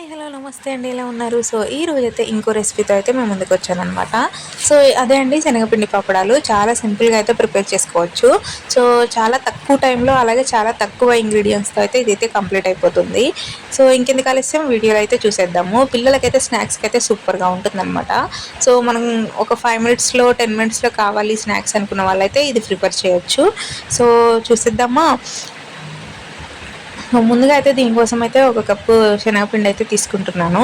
Hi hello నమస్తే అండి. ఎలా ఉన్నారు? సో ఈ రోజు అయితే ఇంకో రెసిపీతో అయితే మేము ముందుకు వచ్చానమాట సో అదే అండి శనగపిండి పప్పడాలు చాలా సింపుల్గా అయితే ప్రిపేర్ చేసుకోవచ్చు. సో చాలా తక్కువ టైంలో అలాగే చాలా తక్కువ ఇంగ్రీడియంట్స్తో అయితే ఇదైతే కంప్లీట్ అయిపోతుంది. సో ఇంకెందుకు ఆలస్యం? వీడియోలో అయితే చూసేద్దాము. పిల్లలకైతే స్నాక్స్కి అయితే సూపర్గా ఉంటుందన్నమాట. సో మనం ఒక ఫైవ్ మినిట్స్లో టెన్ మినిట్స్లో కావాలి స్నాక్స్ అనుకున్న వాళ్ళైతే ఇది ప్రిపేర్ చేయొచ్చు. సో చూసేద్దామా? ముందుగా అయితే దీనికోసం అయితే ఒక కప్పు శనగపిండి అయితే తీసుకుంటున్నాను.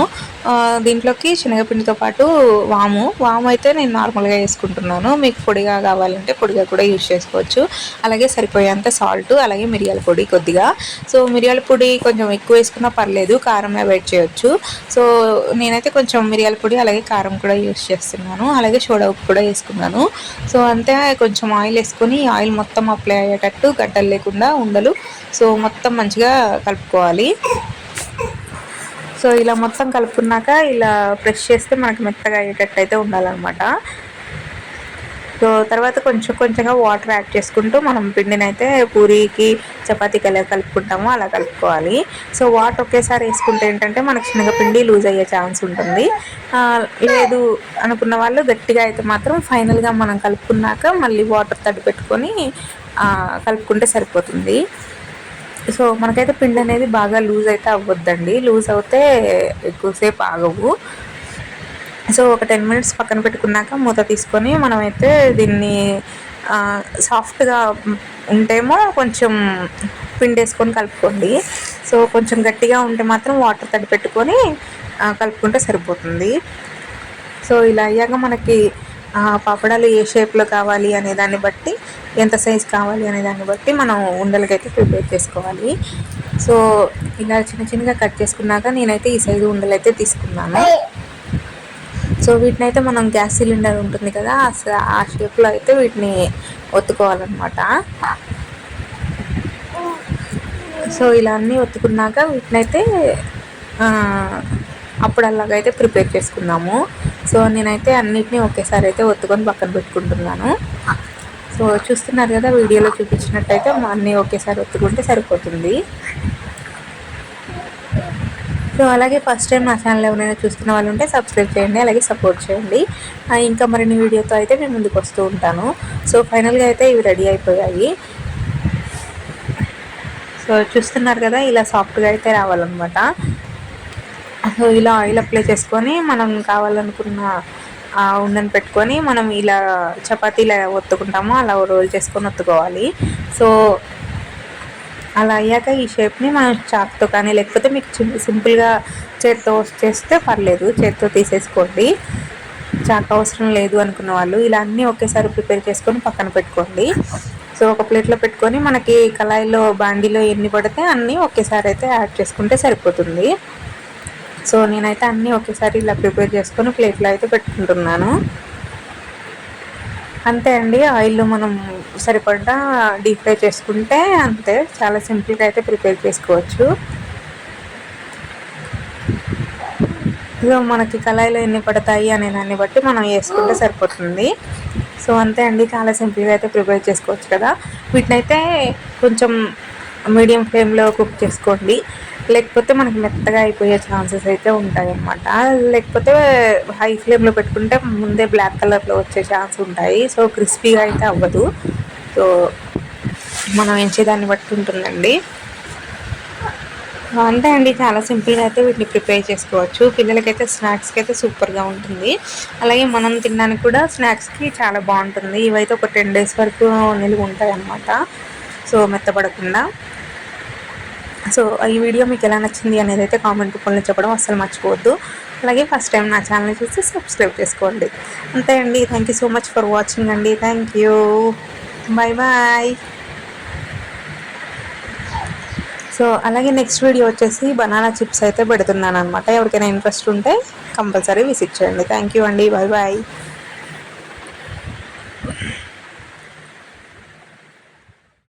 దీంట్లోకి శనగపిండితో పాటు వాము. వాము అయితే నేను నార్మల్గా వేసుకుంటున్నాను. మీకు పొడిగా కావాలంటే పొడిగా కూడా యూజ్ చేసుకోవచ్చు. అలాగే సరిపోయేంత సాల్ట్ అలాగే మిరియాల పొడి కొద్దిగా. సో మిరియాల పొడి కొంచెం ఎక్కువ వేసుకున్నా పర్లేదు కారం అవాయిడ్ చేయొచ్చు. సో నేనైతే కొంచెం మిరియాల పొడి అలాగే కారం కూడా యూజ్ చేస్తున్నాను. అలాగే సోడా ఉప్పు కూడా వేసుకున్నాను. సో అంతే కొంచెం ఆయిల్ వేసుకొని ఆయిల్ మొత్తం అప్లై అయ్యేటట్టు గడ్డలు లేకుండా ఉండలు. సో మొత్తం మంచిగా కలుపుకోవాలి. సో ఇలా మొత్తం కలుపుకున్నాక ఇలా ప్రెస్ చేస్తే మనకు మెత్తగా అయ్యేటట్టు అయితే ఉండాలన్నమాట. సో తర్వాత కొంచెం కొంచెంగా వాటర్ యాడ్ చేసుకుంటూ మనం పిండిని అయితే పూరీకి చపాతీకి ఎలా కలుపుకుంటామో అలా కలుపుకోవాలి. సో వాటర్ ఒకేసారి వేసుకుంటే ఏంటంటే మనకు శనగపిండి లూజ్ అయ్యే ఛాన్స్ ఉంటుంది. లేదు అనుకున్న వాళ్ళు గట్టిగా అయితే మాత్రం ఫైనల్గా మనం కలుపుకున్నాక మళ్ళీ వాటర్ తడి పెట్టుకొని కలుపుకుంటే సరిపోతుంది. సో మనకైతే పిండి అనేది బాగా లూజ్ అయితే అవ్వద్దండి. లూజ్ అవుతే ఎక్కువసేపు ఆగవు. సో ఒక టెన్ మినిట్స్ పక్కన పెట్టుకున్నాక మూత తీసుకొని మనమైతే దీన్ని సాఫ్ట్గా ఉంటేమో కొంచెం పిండి వేసుకొని కలుపుకోండి. సో కొంచెం గట్టిగా ఉంటే మాత్రం వాటర్ తడి పెట్టుకొని కలుపుకుంటే సరిపోతుంది. సో ఇలా అయ్యాక మనకి పాపడాలు ఏ షేప్లో కావాలి అనే దాన్ని బట్టి ఎంత సైజ్ కావాలి అనే దాన్ని బట్టి మనం ఉండలకైతే ప్రిపేర్ చేసుకోవాలి. సో ఇలా చిన్న చిన్నగా కట్ చేసుకున్నాక నేనైతే ఈ సైజు ఉండలు అయితే తీసుకున్నాను. సో వీటిని అయితే మనం గ్యాస్ సిలిండర్ ఉంటుంది కదా ఆ షేప్లో అయితే వీటిని ఒత్తుకోవాలన్నమాట. సో ఇలా అన్నీ ఒత్తుకున్నాక వీటినైతే అప్పుడు అలాగైతే ప్రిపేర్ చేసుకున్నాము సో నేనైతే అన్నిటినీ ఒకేసారి అయితే ఒత్తుకొని పక్కన పెట్టుకుంటున్నాను. సో చూస్తున్నారు కదా వీడియోలో చూపించినట్టయితే అన్నీ ఒకేసారి ఒత్తుకుంటే సరిపోతుంది. సో అలాగే ఫస్ట్ టైం నా ఛానల్ ఎవరైనా చూస్తున్న వాళ్ళు ఉంటే సబ్స్క్రైబ్ చేయండి అలాగే సపోర్ట్ చేయండి. ఇంకా మరిన్ని వీడియోతో అయితే నేను ముందుకు వస్తూ ఉంటాను. సో ఫైనల్గా అయితే ఇవి రెడీ అయిపోయాయి. సో చూస్తున్నారు కదా ఇలా సాఫ్ట్గా అయితే రావాలన్నమాట. ఇలా ఆయిల్ అప్లై చేసుకొని మనం కావాలనుకున్న ఉండని పెట్టుకొని మనం ఇలా చపాతీలా ఒత్తుకుంటామో అలా రోల్ చేసుకొని ఒత్తుకోవాలి. సో అలా అయ్యాక ఈ షేప్ని మనం చాక్తో కానీ లేకపోతే మీకు సింపుల్గా చేత్తో చేస్తే పర్లేదు. చేత్తో తీసేసుకోండి. చాక్ అవసరం లేదు అనుకున్న వాళ్ళు ఇలా అన్నీ ఒకేసారి ప్రిపేర్ చేసుకొని పక్కన పెట్టుకోండి. సో ఒక ప్లేట్లో పెట్టుకొని మనకి కళాయిలో బాండీలో ఎన్ని పడితే అన్నీ ఒకేసారి అయితే యాడ్ చేసుకుంటే సరిపోతుంది. సో నేనైతే అన్నీ ఒకేసారి ఇలా ప్రిపేర్ చేసుకొని ప్లేట్లో అయితే పెట్టుకుంటున్నాను. అంతే అండి ఆయిల్లో మనం సరిపడా డీప్ ఫ్రై చేసుకుంటే అంతే చాలా సింపుల్గా అయితే ప్రిపేర్ చేసుకోవచ్చు. ఇక మనకి కళాయిలో ఎన్ని పడతాయి అనే దాన్ని బట్టి మనం వేసుకుంటే సరిపోతుంది. సో అంతే అండి చాలా సింపుల్గా అయితే ప్రిపేర్ చేసుకోవచ్చు కదా. వీటినైతే కొంచెం మీడియం ఫ్లేమ్లో కుక్ చేసుకోండి. లేకపోతే మనకి మెత్తగా అయిపోయే ఛాన్సెస్ అయితే ఉంటాయి అన్నమాట లేకపోతే హై ఫ్లేమ్లో పెట్టుకుంటే ముందే బ్లాక్ కలర్లో వచ్చే ఛాన్స్ ఉంటాయి. సో క్రిస్పీగా అయితే అవ్వదు. సో మనం ఎంచేదాన్ని బట్టి ఉంటుందండి. అంతే అండి. చాలా సింపుల్గా అయితే వీటిని ప్రిపేర్ చేసుకోవచ్చు. పిల్లలకైతే స్నాక్స్కి అయితే సూపర్గా ఉంటుంది. అలాగే మనం తినడానికి కూడా స్నాక్స్కి చాలా బాగుంటుంది. ఇవైతే ఒక టెన్ డేస్ వరకు నిలువ ఉంటాయి అన్నమాట సో మెత్తపడకుండా సో ఈ వీడియో మీకు ఎలా నచ్చింది అనేది అయితే కామెంట్ రూపంలో చెప్పడం అస్సలు మర్చిపోవద్దు. అలాగే ఫస్ట్ టైం నా ఛానల్ చూసి సబ్స్క్రైబ్ చేసుకోండి. అంతే అండి. Thank you so much for watching అండి. Thank you bye bye so అలాగే నెక్స్ట్ వీడియో వచ్చేసి బనానా చిప్స్ అయితే పెడుతున్నాను అనమాట ఎవరికైనా ఇంట్రెస్ట్ ఉంటే కంపల్సరీ విజిట్ చేయండి. థ్యాంక్ యూ అండి. Bye bye